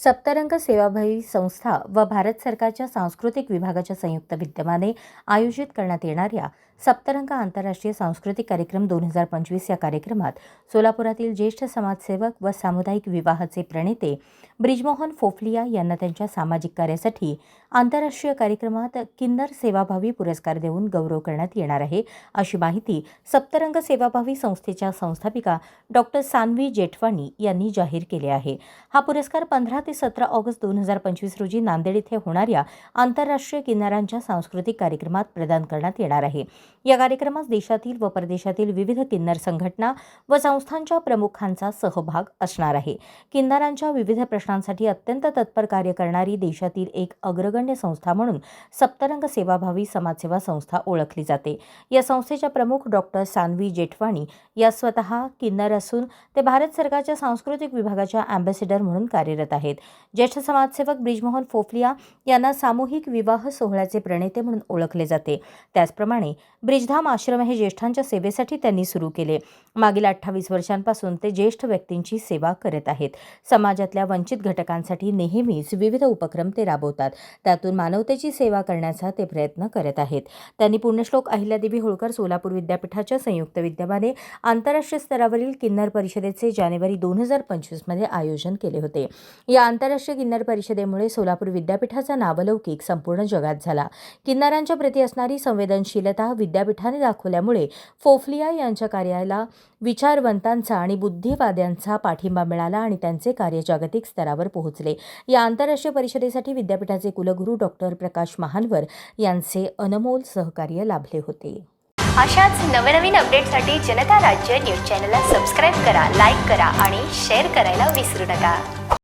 सप्तरंग सेवाभावी संस्था व भारत सरकारच्या सांस्कृतिक विभागाच्या संयुक्त विद्यमाने आयोजित करण्यात येणाऱ्या सप्तरंग आंतरराष्ट्रीय सांस्कृतिक कार्यक्रम दोन हजार पंचवीस या कार्यक्रमात सोलापुरातील ज्येष्ठ समाजसेवक व सामुदायिक विवाहाचे प्रणेते ब्रिजमोहन फोफलिया यांना त्यांच्या सामाजिक कार्यासाठी आंतरराष्ट्रीय कार्यक्रमात किन्नर सेवाभावी पुरस्कार देऊन गौरव करण्यात येणार आहे. अशी माहिती सप्तरंग सेवाभावी संस्थेच्या संस्थापिका डॉक्टर सान्वी जेठवाणी यांनी जाहीर केले आहे. हा पुरस्कार पंधरा ते सतरा ऑगस्ट दोन हजार पंचवीस रोजी नांदेड येथे होणाऱ्या आंतरराष्ट्रीय किन्नरांच्या सांस्कृतिक कार्यक्रमात प्रदान करण्यात येणार आहे. या कार्यक्रमात देशातील व परदेशातील विविध किन्नर संघटना व संस्थांच्या प्रमुखांचा सहभाग असणार आहे. किन्नरांच्या विविध प्रश्न प्रश्नांसाठी अत्यंत तत्पर कार्य करणारी देशातील एक अग्रगण्य संस्था म्हणून सप्तरंग सेवाभावी समाजसेवा संस्था ओळखली जाते. या संस्थेच्या प्रमुख डॉक्टर सान्वी जेठवाणी या स्वतः किन्नर असून ते भारत सरकारच्या सांस्कृतिक विभागाच्या अँबॅसेडर म्हणून कार्यरत आहेत. ज्येष्ठ समाजसेवक ब्रिजमोहन फोफलिया यांना सामूहिक विवाह सोहळ्याचे प्रणेते म्हणून ओळखले जाते. त्याचप्रमाणे ब्रिजधाम आश्रम हे ज्येष्ठांच्या सेवेसाठी त्यांनी सुरू केले. मागील अठ्ठावीस वर्षांपासून ते ज्येष्ठ व्यक्तींची सेवा करत आहेत. समाजातल्या वंचित घटकांसाठी नेहमीच विविध उपक्रम ते राबवतात. त्यातून मानवतेची सेवा करण्याचा ते प्रयत्न करत आहेत. त्यांनी पुण्यश्लोक अहिल्यादेवी होळकर सोलापूर विद्यापीठाच्या संयुक्त विद्यमाने आंतरराष्ट्रीय स्तरावरील किन्नर परिषदेचे जानेवारी दोन हजार पंचवीसमध्ये आयोजन केले होते. या आंतरराष्ट्रीय किन्नर परिषदेमुळे सोलापूर विद्यापीठाचा नावलौकिक संपूर्ण जगात झाला. किन्नरांच्या प्रती असणारी संवेदनशीलता विद्यापीठाने दाखवल्यामुळे फोफलिया यांच्या कार्याला विचारवंतांचा आणि बुद्धिवाद्यांचा पाठिंबा मिळाला आणि त्यांचे कार्य जागतिक स्तरावर पोहोचले. या आंतरराष्ट्रीय परिषदेसाठी विद्यापीठाचे कुलगुरू डॉक्टर प्रकाश महानवर यांचे अनमोल सहकार्य लाभले होते. अशाच नवनवीन अपडेटसाठी जनता राज्य न्यूज चॅनलला सबस्क्राईब करा लाईक करा आणि शेअर करायला विसरू नका.